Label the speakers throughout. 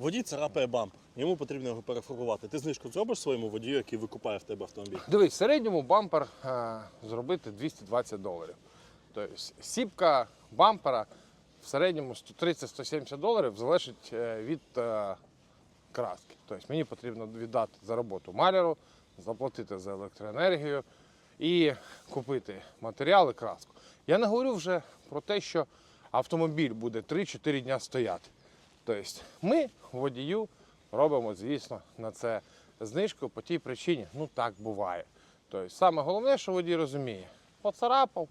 Speaker 1: Водій царапає бамп, йому потрібно його перефарбувати. Ти знижку зробиш своєму водію, який викупає в тебе автомобіль.
Speaker 2: Дивись, в середньому бампер е, зробити 220 доларів. Тобто сіпка бампера в середньому 130-170 доларів залежить е, від е, краски. Тобто мені потрібно віддати за роботу маляру, заплатити за електроенергію і купити матеріали, краску. Я не говорю вже про те, що автомобіль буде 3-4 дня стояти. Тобто ми водію робимо, звісно, на це знижку по тій причині, ну так буває. Тобто саме головне, що водій розуміє, поцарапав,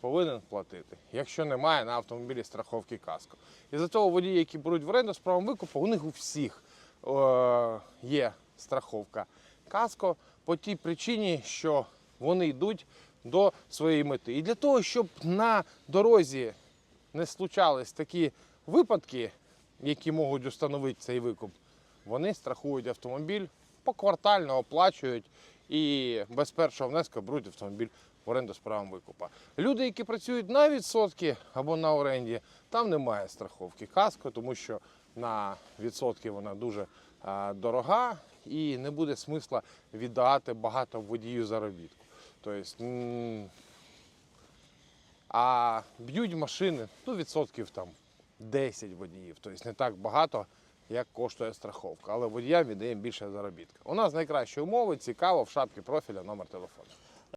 Speaker 2: повинен платити. Якщо немає на автомобілі страховки каско. І за того водії, які беруть в оренду з правом викупу, у них у всіх е, є страховка каско по тій причині, що вони йдуть до своєї мети. І для того, щоб на дорозі не случались такі випадки, які можуть установити цей викуп, вони страхують автомобіль, поквартально оплачують і без першого внеску беруть автомобіль в оренду з правом викупа. Люди, які працюють на відсотки або на оренді, там немає страховки каско, тому що на відсотки вона дуже дорога і не буде смисла віддати багато водію заробітку. Тобто, а б'ють машини, ну, відсотків там 10 водіїв, тобто не так багато, як коштує страховка. Але водіям віддаємо більше заробітка. У нас найкращі умови, цікаво, в шапці профіля номер телефону.